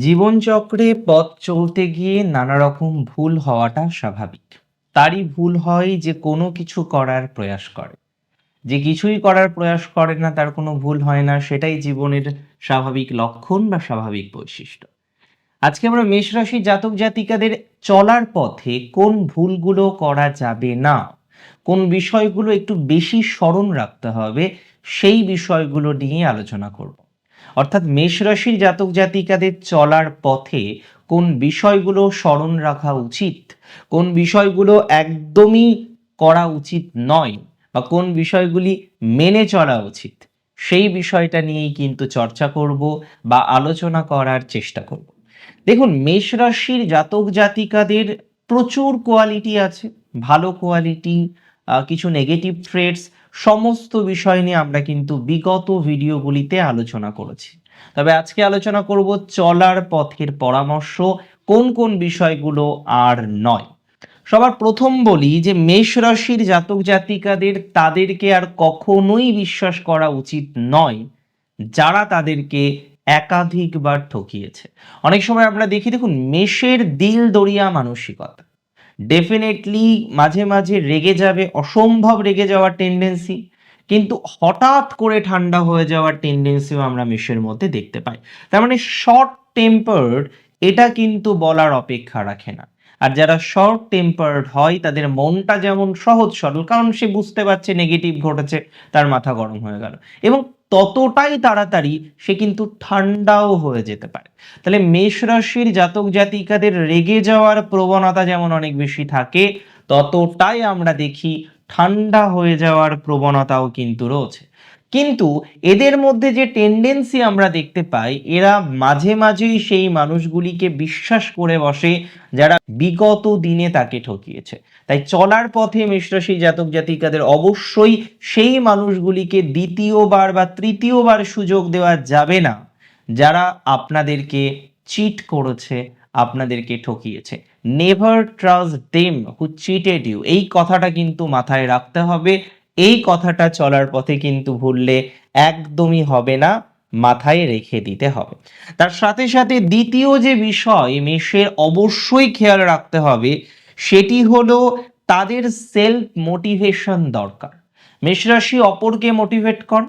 জীবনচক্রে পথ চলতে গিয়ে নানা রকম ভুল হওয়াটা স্বাভাবিক। তারই ভুল হয় যে কোনো কিছু করার প্রয়াস করে। যে কিছুই করার প্রয়াস করে না, তার কোনো ভুল হয় না, সেটাই জীবনের স্বাভাবিক লক্ষণ বা স্বাভাবিক বৈশিষ্ট্য। আজকে আমরা মেষ রাশি জাতক জাতিকাদের চলার পথে কোন ভুলগুলো করা যাবে না, কোন বিষয়গুলো একটু বেশি স্মরণ রাখতে হবে, সেই বিষয়গুলো নিয়ে আলোচনা করব। অর্থাৎ মেষ রাশির জাতক জাতিকাদের চলার পথে কোন বিষয়গুলো স্মরণ রাখা উচিত? কোন বিষয়গুলো একদমই করা উচিত নয় বা কোন বিষয়গুলি মেনে চলা উচিত? সেই বিষয়টা নিয়েই কিন্তু চর্চা করব বা আলোচনা করার চেষ্টা করব। দেখুন, মেষ রাশির জাতক জাতিকাদের প্রচুর কোয়ালিটি আছে, ভালো কোয়ালিটি কিছু নেগেটিভ ট্রেডস সমস্ত বিষয় নিয়ে আমরা কিন্তু বিগত ভিডিওগুলিতে আলোচনা করেছি। তবে আজকে আলোচনা করব চলার পথের পরামর্শ, কোন কোন বিষয়গুলো আর নয়। সবার প্রথম বলি যে মেষ রাশির জাতক জাতিকাদের তাদেরকে আর কখনোই বিশ্বাস করা উচিত নয় যারা তাদেরকে একাধিকবার ঠকিয়েছে। অনেক সময় আমরা দেখি, দেখুন, মেষের দিল দরিয়া মানসিকতা। ডেফিনেটলি মাঝে মাঝে রেগে যাবে, অসম্ভব রেগে যাওয়ার টেন্ডেন্সি কিন্তু হঠাৎ করে ঠান্ডা হয়ে যাওয়ার টেন্ডেন্সিও আমরা মেষের মধ্যে দেখতে পাই। তার মানে শর্ট টেম্পার্ড এটা কিন্তু বলার অপেক্ষা রাখে না। আর যারা শর্ট টেম্পার্ড হয়, তাদের মনটা যেমন সহজ, সরল, কারণ সে বুঝতে পারছে নেগেটিভ ঘটেছে, তার মাথা গরম হয়ে গেল। এবং ততটাই তাড়াতাড়ি সে কিন্তু ঠান্ডাও হয়ে যেতে পারে। তাহলে মেষ রাশির জাতক জাতিকাদের রেগে যাওয়ার প্রবণতা যেমন অনেক বেশি থাকে, ততটাই আমরা দেখি ঠান্ডা হয়ে যাওয়ার প্রবণতাও কিন্তু রয়েছে। কিন্তু এদের মধ্যে যে টেন্ডেন্সি আমরা দেখতে পাই, এরা মাঝে মাঝেই সেই মানুষগুলিকে বিশ্বাস করে বসে, যারা বিগত দিনে তাকে ঠকিয়েছে। তাই চলার পথে মেষরাশি জাতক জাতিকাদের অবশ্যই সেই মানুষগুলিকে দ্বিতীয়বার বা তৃতীয়বার সুযোগ দেওয়া যাবে না, যারা আপনাদেরকে চিট করেছে, আপনাদেরকে ঠকিয়েছে। Never trust them who cheated you এই কথাটা কিন্তু মাথায় রাখতে হবে। এই কথাটা চলার পথে কিন্তু ভুললে একদমই হবে না, মাথায় রেখে দিতে হবে। তার সাথে সাথে দ্বিতীয় যে বিষয়, মেষের অবশ্যই খেয়াল রাখতে হবে, সেটি হলো তাদের সেলফ মোটিভেশন দরকার। মেষ রাশি অপরকে মোটিভেট কর।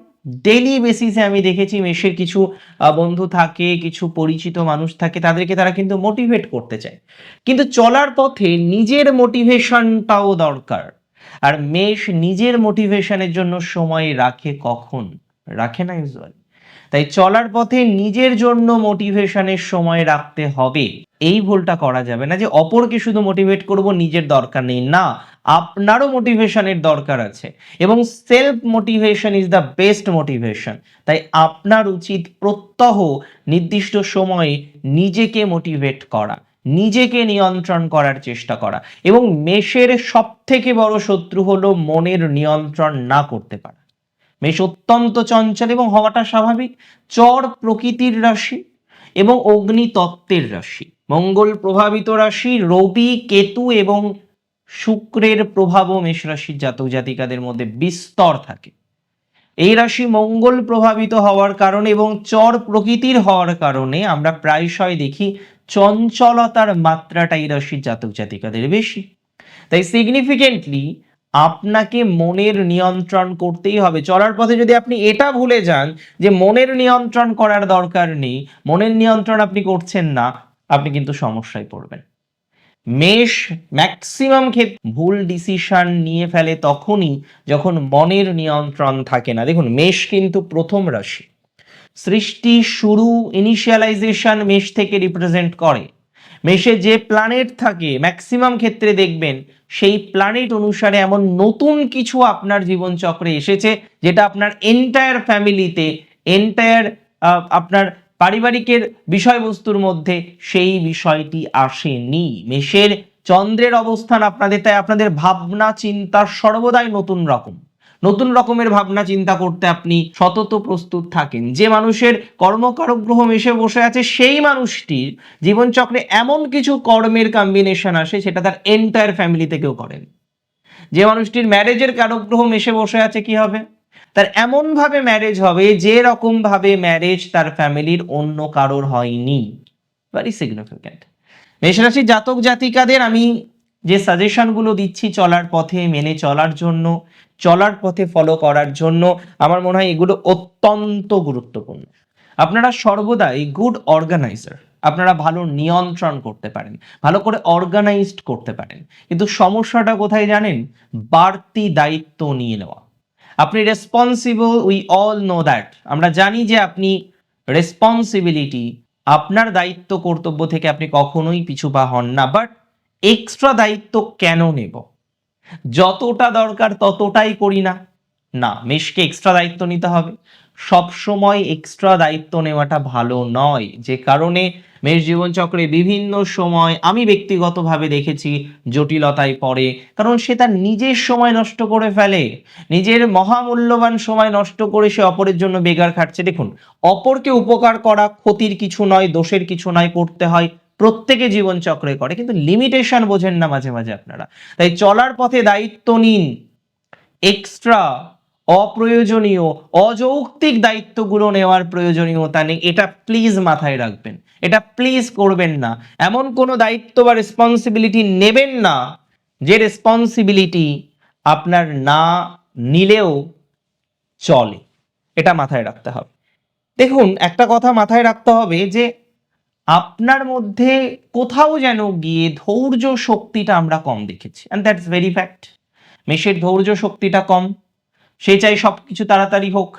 ডেলি বেসিসে আমি দেখেছি মেষের কিছু বন্ধু থাকে, কিছু পরিচিত মানুষ থাকে, তাদেরকে তারা কিন্তু মোটিভেট করতে চায়। কিন্তু চলার পথে নিজের মোটিভেশনটাও দরকার। আর মেষ নিজের মোটিভেশনের জন্য সময় রাখে কখন? রাখে না ইউজুয়ালি তাই চলার পথে নিজের জন্য মোটিভেশনের সময় রাখতে হবে। এই ভুলটা করা যাবে না যে অপরকে শুধু মোটিভেট করব, নিজের দরকার নেই। না, আপনারও মোটিভেশনের দরকার আছে। এবং self motivation is the best motivation তাই আপনার উচিত প্রত্যহ নির্দিষ্ট সময়ে নিজেকে মোটিভেট করা। নিজেকে নিয়ন্ত্রণ করার চেষ্টা করা। এবং মেষের সব থেকে বড় শত্রু হলো মনের নিয়ন্ত্রণ না করতে পারা। মেষ অত্যন্ত চঞ্চল এবং হওয়াটা স্বাভাবিক। চর প্রকৃতির রাশি এবং অগ্নি তত্ত্বের রাশি। মঙ্গল প্রভাবিত রাশি, রবি, কেতু এবং শুক্রের প্রভাবও মেষ রাশির জাতক জাতিকাদের মধ্যে বিস্তর থাকে। এই রাশি মঙ্গল প্রভাবিত হওয়ার কারণে এবং চর প্রকৃতির হওয়ার কারণে আমরা প্রায়শই দেখি চঞ্চলতার মাত্রাটা এই রাশির জাতক জাতিকাদের বেশি। তাই সিগনিফিকেন্টলি আপনাকে মনের নিয়ন্ত্রণ করতেই হবে। চলার পথে যদি আপনি এটা ভুলে যান যে মনের নিয়ন্ত্রণ করার দরকার নেই, মনের নিয়ন্ত্রণ আপনি করছেন না, আপনি কিন্তু সমস্যায় পড়বেন। মেষ ম্যাক্সিমাম ক্ষেত্রে ভুল ডিসিশন নিয়ে ফেলে তখনই যখন মনের নিয়ন্ত্রণ থাকে না। দেখুন, মেষ কিন্তু প্রথম রাশি। সৃষ্টি, শুরু ইনিশিয়ালাইজেশন মেষ থেকে রিপ্রেজেন্ট করে। মেষে যে প্ল্যানেট থাকে ম্যাক্সিমাম ক্ষেত্রে দেখবেন, সেই প্ল্যানেট অনুসারে এমন নতুন কিছু আপনার জীবনচক্রে এসেছে, যেটা আপনার এন্টায়ার ফ্যামিলিতে এন্টায়ার আপনার পারিবারিকের বিষয়বস্তুর মধ্যে সেই বিষয়টি আসেনি। মেষের চন্দ্রের অবস্থান আপনাদের, তাই আপনাদের ভাবনা, চিন্তা সর্বদাই নতুন রকম। নতুন রকমের ভাবনা, চিন্তা করতে আপনি সতত প্রস্তুত থাকেন। যে মানুষের কর্মকারক গ্রহ মেশে বসে আছে, সেই মানুষটির জীবনচক্রে এমন কিছু কর্মের কম্বিনেশন আসে, সেটা তার এন্টায়ার ফ্যামিলি থেকেও করেন। যে মানুষটির ম্যারেজের কারক গ্রহ মেশে বসে আছে, কি হবে? তার এমনভাবে ম্যারেজ হবে, যে রকম ভাবে ম্যারেজ তার ফ্যামিলির অন্য কারোর হয়নি। ভেরি সিগনিফিক্যান্ট মেষরাশির জাতক জাতিকাদের আমি যে সাজেশনগুলো দিচ্ছি চলার পথে, মেনে চলার জন্য, চলার পথে ফলো করার জন্য, আমার মনে হয় এগুলো অত্যন্ত গুরুত্বপূর্ণ। আপনারা সর্বদাই গুড অর্গানাইজার আপনারা ভালো নিয়ন্ত্রণ করতে পারেন, ভালো করে অর্গানাইজড করতে পারেন। কিন্তু সমস্যাটা কোথায় জানেন? বাড়তি দায়িত্ব নিয়ে নেওয়া। আপনি responsible we all know that আমরা জানি যে আপনি রেসপন্সিবিলিটি আপনার দায়িত্ব কর্তব্য থেকে আপনি কখনোই পিছু পা হন না বাট এক্সট্রা দায়িত্ব কেন নেব? যতটা দরকার ততটাই করি না। না মেশকে এক্সট্রা দায়িত্ব নিতে হবে। সব সময় এক্সট্রা দায়িত্ব নেওয়াটা ভালো নয়। যে কারণে মেষ জীবনচক্রে বিভিন্ন সময় আমি ব্যক্তিগতভাবে দেখেছি জটিলতায় পড়ে, কারণ সে তার নিজের সময় নষ্ট করে ফেলে। নিজের মহামূল্যবান সময় নষ্ট করে সে অপরের জন্য বেগার খাটছে। দেখুন, অপরকে উপকার করা ক্ষতির কিছু নয়, দোষের কিছু নয়, করতে হয়। প্রত্যেকে জীবনচক্রে করে, কিন্তু লিমিটেশন বোঝেন না মাঝে মাঝে আপনারা। তাই চলার পথে দায়িত্ব নিন। এক্সট্রা অপ্রয়োজনীয়, অযৌক্তিক দায়িত্বগুলো নেওয়ার প্রয়োজনীয়তা নেই। এটা প্লিজ মাথায় রাখবেন। এটা প্লিজ করবেন না। এমন কোনো দায়িত্ব বা রেসপন্সিবিলিটি নেবেন না, যে রেসপন্সিবিলিটি আপনার না নিলেও চলে। এটা মাথায় রাখতে হবে। দেখুন, একটা কথা মাথায় রাখতে হবে যে আপনার মধ্যে কোথাও যেন গিয়ে ধৈর্য শক্তিটা আমরা কম দেখেছি। অ্যান্ড দ্যাটস ভেরি ফ্যাক্ট মেষের ধৈর্য শক্তিটা কম। সে চাই সব কিছু তাড়াতাড়ি হোক।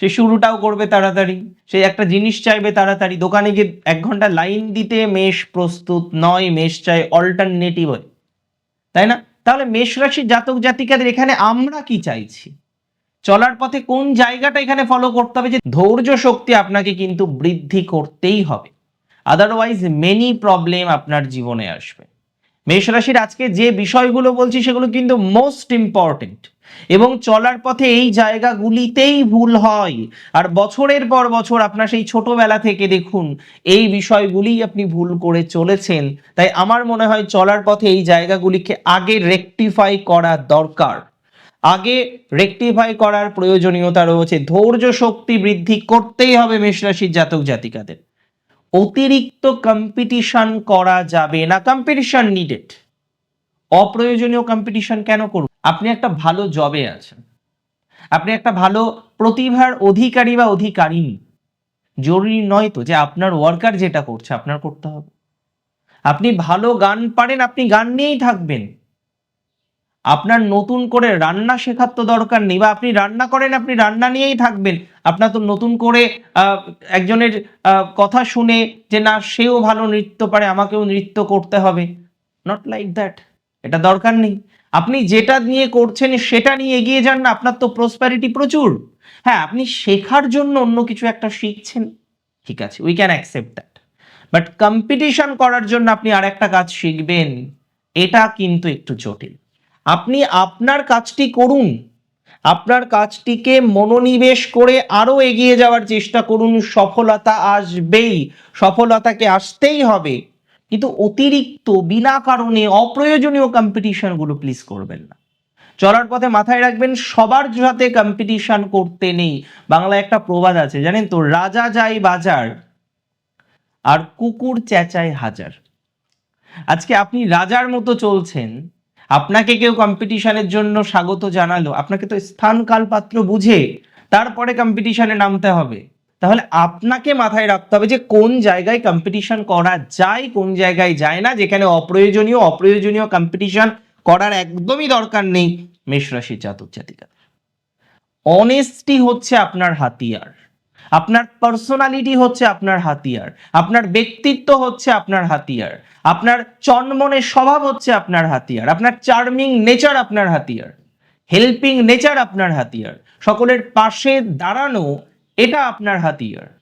সে শুরুটাও করবে তাড়াতাড়ি। সে একটা জিনিস চাইবে তাড়াতাড়ি। দোকানে গিয়ে এক ঘণ্টা লাইন দিতে মেষ প্রস্তুত নয়, মেষ চাই অল্টারনেটিভ হয়। তাই না? তাহলে মেষ রাশির জাতক জাতিকাদের এখানে আমরা কি চাইছি? চলার পথে কোন জায়গাটা এখানে ফলো করতে হবে যে ধৈর্য শক্তি আপনাকে কিন্তু বৃদ্ধি করতেই হবে। আদারওয়াইজ মেনি প্রবলেম আপনার জীবনে আসবে। মেষ রাশির আজকে যে বিষয়গুলো বলছি, সেগুলো কিন্তু মোস্ট ইম্পর্টেন্ট এবং চলার পথে এই জায়গাগুলিতেই ভুল হয়। আর বছরের পর বছর আপনার সেই ছোটবেলা থেকে দেখুন, এই বিষয়গুলি আপনি ভুল করে চলেছেন। তাই আমার মনে হয় চলার পথে এই জায়গাগুলিকে আগে রেকটিফাই করা দরকার। আগে রেকটিফাই করার প্রয়োজনীয়তা রয়েছে। ধৈর্য শক্তি বৃদ্ধি করতেই হবে মেষ রাশির জাতক জাতিকাদের অতিরিক্ত কম্পিটিশন করা যাবে না। কম্পিটিশন নিডেড অপ্রয়োজনীয় কম্পিটিশন কেন করুন আপনি একটা ভালো জবে আছেন। আপনি একটা ভালো প্রতিভার অধিকারী বা অধিকারিণী। জরুরি নয় তো যে আপনার ওয়ার্কার যেটা করছে, আপনার করতে হবে। আপনি ভালো গান পারেন, আপনি গান নিয়েই থাকবেন। আপনার নতুন করে রান্না শেখার তো দরকার নেই বা আপনি রান্না করেন, আপনি রান্না নিয়েই থাকবেন। আপনার তো নতুন করে একজনের কথা শুনে যে না, সেও ভালো নৃত্য পারে, আমাকেও নৃত্য করতে হবে। নট লাইক দ্যাট এটা দরকার নেই। আপনি যেটা নিয়ে করছেন, সেটা নিয়ে এগিয়ে যান না, আপনার তো প্রসপ্যারিটি প্রচুর। হ্যাঁ আপনি শেখার জন্য অন্য কিছু একটা শিখছেন। ঠিক আছে we can accept that but competition করার জন্য আপনি আর একটা কাজ শিখবেন। এটা কিন্তু একটু জটিল। আপনি আপনার কাজটি করুন আপনার কাজটিকে মনোনিবেশ করে আরও এগিয়ে যাওয়ার চেষ্টা করুন। সফলতা আসবেই, সফলতাকে আসতেই হবে। কিন্তু অতিরিক্ত, বিনা কারণে অপ্রয়োজনীয় কম্পিটিশনগুলো প্লিজ করবেন না। চলার পথে মাথায় রাখবেন, সবার সাথে কম্পিটিশন করতে নেই। বাংলায় একটা প্রবাদ আছে, জানেন তো, রাজা যায় বাজার আর কুকুর চেঁচায় হাজার। আজকে আপনি রাজার মতো চলছেন আপনাকে কেউ কম্পিটিশনের জন্য স্বাগত জানালো। আপনাকে তো স্থান কাল পাত্র বুঝে তারপরে কম্পিটিশনে নামতে হবে। তাহলে আপনাকে মাথায় রাখতে হবে যে কোন জায়গায় কম্পিটিশন করা যায়, কোন জায়গায় যায় না, যেখানে অপ্রয়োজনীয় অপ্রয়োজনীয় কম্পিটিশন করার একদমই দরকার নেই, মেষ রাশির জাতক জাতিকা অনেস্টি হচ্ছে আপনার হাতিয়ার। আপনার পার্সোনালিটি হচ্ছে আপনার হাতিয়ার। আপনার ব্যক্তিত্ব হচ্ছে আপনার হাতিয়ার। আপনার চনমনের স্বভাব হচ্ছে আপনার হাতিয়ার। আপনার চার্মিং নেচার আপনার হাতিয়ার। হেল্পিং নেচার আপনার হাতিয়ার। সকলের পাশে দাঁড়ানো, এটা আপনার হাতিয়ার।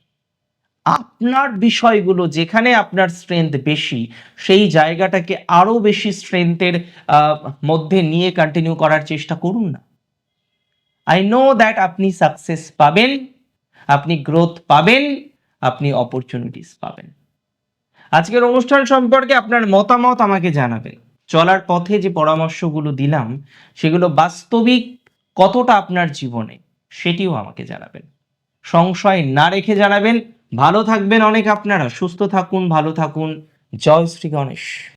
আপনার বিষয়গুলো যেখানে আপনার স্ট্রেংথ বেশি, সেই জায়গাটাকে আরও বেশি স্ট্রেংথের মধ্যে নিয়ে কন্টিনিউ করার চেষ্টা করুন না। আই নো দ্যাট আপনি সাকসেস পাবেন। আপনি গ্রোথ পাবেন, আপনি অপরচুনিটিস পাবেন। আজকের অনুষ্ঠান সম্পর্কে আপনার মতামত আমাকে জানাবেন চলার পথে যে পরামর্শগুলো দিলাম, সেগুলো বাস্তবিক কতটা আপনার জীবনে, সেটিও আমাকে জানাবেন। সংশয় না রেখে জানাবেন। ভালো থাকবেন অনেক আপনারা। সুস্থ থাকুন, ভালো থাকুন। জয় শ্রী গণেশ।